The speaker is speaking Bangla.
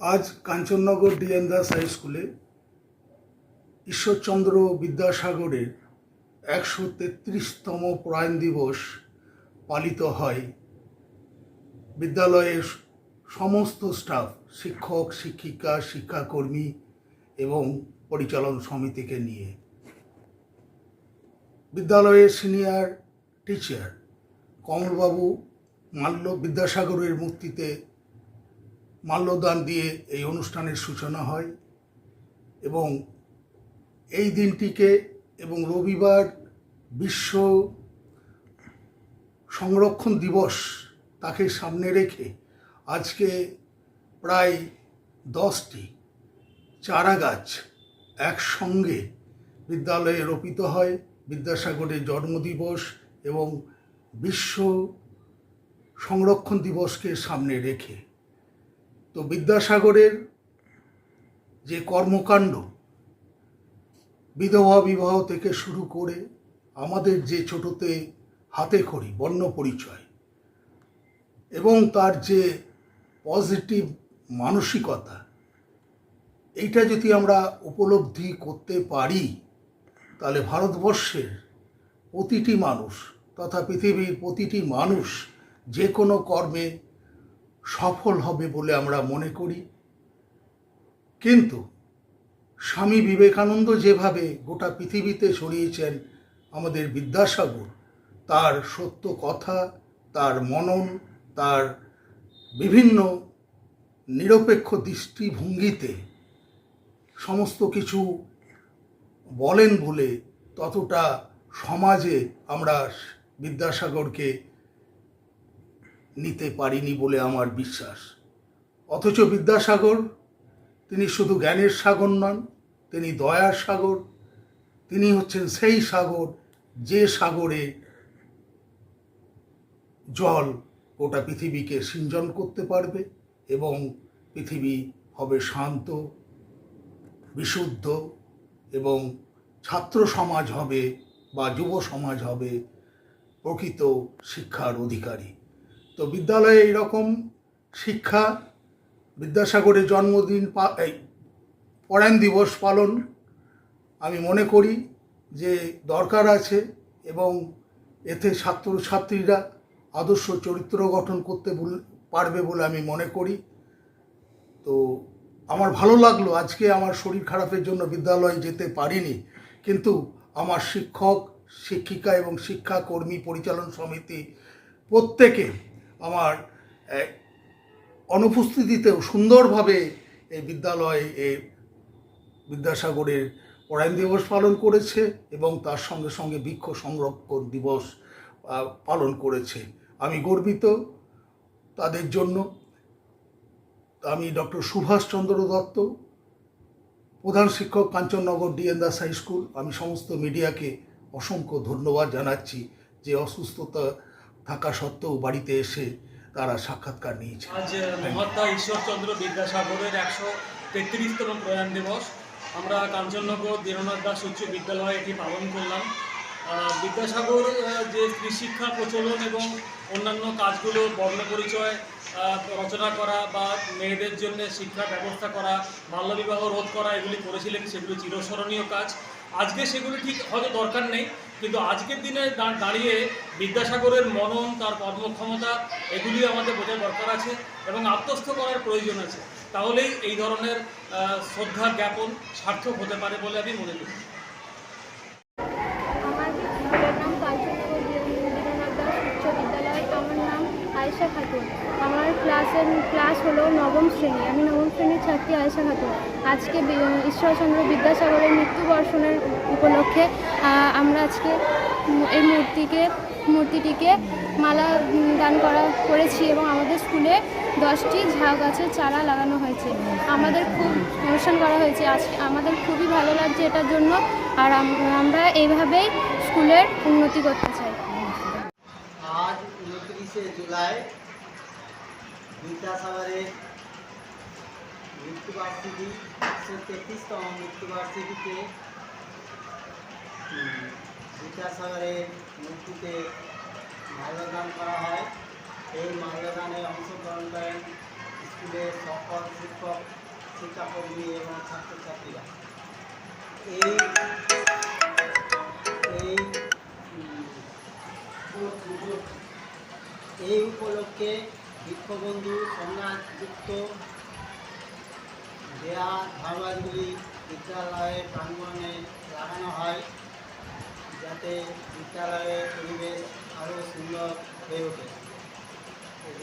আজ কাঞ্চননগর ডিএন দাস হাই স্কুলে ঈশ্বরচন্দ্র বিদ্যাসাগরের একশো তেত্রিশতম প্রয়াণ দিবস পালিত হয়। বিদ্যালয়ের সমস্ত স্টাফ, শিক্ষক, শিক্ষিকা, শিক্ষাকর্মী এবং পরিচালন সমিতিকে নিয়ে। বিদ্যালয়ের সিনিয়র টিচার কমলবাবু মাল্য বিদ্যাসাগরের মূর্তিতে মাল্যদান দিয়ে এই অনুষ্ঠানের সূচনা হয় এবং এই দিনটিকে এবং রবিবার বিশ্ব সংরক্ষণ দিবস তাকে সামনে রেখে আজকে প্রায় দশটি চারা গাছ একসঙ্গে বিদ্যালয়ে রোপিত হয়। বিদ্যাসাগরের জন্মদিবস এবং বিশ্ব সংরক্ষণ দিবসকে সামনে রেখে। তো বিদ্যাসাগরের যে কর্মকাণ্ড, বিধবা বিবাহ থেকে শুরু করে আমাদের যে ছোটতে হাতে খড়ি, বর্ণ পরিচয় এবং তার যে পজিটিভ মানসিকতা, এইটা যদি আমরা উপলব্ধি করতে পারি, তাহলে ভারতবর্ষের প্রতিটি মানুষ তথা পৃথিবীর প্রতিটি মানুষ যে কোনো কর্মে সফল হবে বলে আমরা মনে করি। কিন্তু স্বামী বিবেকানন্দ যেভাবে গোটা পৃথিবীতে ছড়িয়েছেন আমাদের বিদ্যাসাগর, তার সত্য কথা, তার মনন, তার বিভিন্ন নিরপেক্ষ দৃষ্টিভঙ্গিতে সমস্ত কিছু বলেন বলে ততটা সমাজে আমরা বিদ্যাসাগরকে নিতে পারিনি বলে আমার বিশ্বাস। অথচ বিদ্যাসাগর, তিনি শুধু জ্ঞানের সাগর নন, তিনি দয়ার সাগর, তিনি হচ্ছেন সেই সাগর যে সাগরে জল গোটা পৃথিবীকে সিঞ্চন করতে পারবে এবং পৃথিবী হবে শান্ত, বিশুদ্ধ এবং ছাত্র সমাজ হবে বা যুব সমাজ হবে প্রকৃত শিক্ষার অধিকারী। তো বিদ্যালয়ে এইরকম শিক্ষা, বিদ্যাসাগরের জন্মদিন এই পরায়ণ দিবস পালন আমি মনে করি যে দরকার আছে এবং এতে ছাত্রছাত্রীরা আদর্শ চরিত্র গঠন করতে পারবে বলে আমি মনে করি। তো আমার ভালো লাগল, আজকে আমার শরীর খারাপের জন্য বিদ্যালয়ে যেতে পারিনি, কিন্তু আমার শিক্ষক, শিক্ষিকা এবং শিক্ষাকর্মী পরিচালন সমিতি প্রত্যেকে আমার অনুপস্থিতিতেও সুন্দরভাবে এই বিদ্যালয়ে এই বিদ্যাসাগরের পরায়ণ দিবস পালন করেছে এবং তার সঙ্গে সঙ্গে বৃক্ষ সংরক্ষণ দিবস পালন করেছে। আমি গর্বিত তাদের জন্য। আমি ডক্টর সুভাষচন্দ্র দত্ত, প্রধান শিক্ষক Kanchannagar D N Das high school. আমি সমস্ত মিডিয়াকে অসংখ্য ধন্যবাদ জানাচ্ছি যে অসুস্থতা থাকা সত্ত্বেও বাড়িতে এসে তারা সাক্ষাৎকার নিয়েছে। আজ মহাত্মা ঈশ্বরচন্দ্র বিদ্যাসাগরের একশো তেত্রিশতম প্রয়াণ দিবস। আমরা কাঞ্চননগর দীননাথ দাস উচ্চ বিদ্যালয়ে এটি পালন করলাম। বিদ্যাসাগর যে শিক্ষা প্রচলন এবং অন্যান্য কাজগুলো, বর্ণ পরিচয় রচনা করা বা মেয়েদের জন্য শিক্ষা ব্যবস্থা করা, বাল্যবিবাহ রোধ করা, এগুলি করেছিলেন সেগুলো চিরস্মরণীয় কাজ। আজকে সেগুলি ঠিক হয়তো দরকার নেই, কিন্তু আজকের দিনে দাঁড়িয়ে বিদ্যাসাগরের মনন, তার কর্মক্ষমতা, এগুলি আমাদের বোঝার দরকার আছে এবং আত্মস্থ করার প্রয়োজন আছে। তাহলেই এই ধরনের শ্রদ্ধা জ্ঞাপন সার্থক হতে পারে বলে আমি মনে করি। আমার ক্লাসের, ক্লাস হলো নবম শ্রেণি। আমি নবম শ্রেণির ছাত্রী। আয়েশা খাতুন আজকে ঈশ্বরচন্দ্র বিদ্যাসাগরের মৃত্যুবর্ষণের উপলক্ষে আমরা আজকে এই মূর্তিকে, মূর্তিটিকে মালা দান করা করেছি এবং আমাদের স্কুলে দশটি ঝাউ গাছের চারা লাগানো হয়েছে। আমাদের খুব অনুষ্ঠান করা হয়েছে। আজকে আমাদের খুবই ভালো লাগছে এটার জন্য। আর আমরা এইভাবেই স্কুলের উন্নতি করতে চাই। আজ উনত্রিশে জুলাই বিদ্যাসাগরের মৃত্যুবার্ষিকী একশো তেত্রিশতম মৃত্যুবার্ষিকীতে বিদ্যাসাগরের মূর্তিতে মাল্যদান করা হয়। এই মাল্যদানে অংশগ্রহণ করেন স্কুলের সকল শিক্ষক, শিক্ষাকর্মী এবং ছাত্রছাত্রীরা। এই এই এই উপলক্ষে বিশ্ববন্ধু সন্ন্যাসযুক্ত দেয়া ধারবাজগুলি বিদ্যালয়ের প্রাঙ্গণে লাগানো হয় যাতে বিদ্যালয়ের পরিবেশ আরও সুন্দর হয়ে ওঠে। এই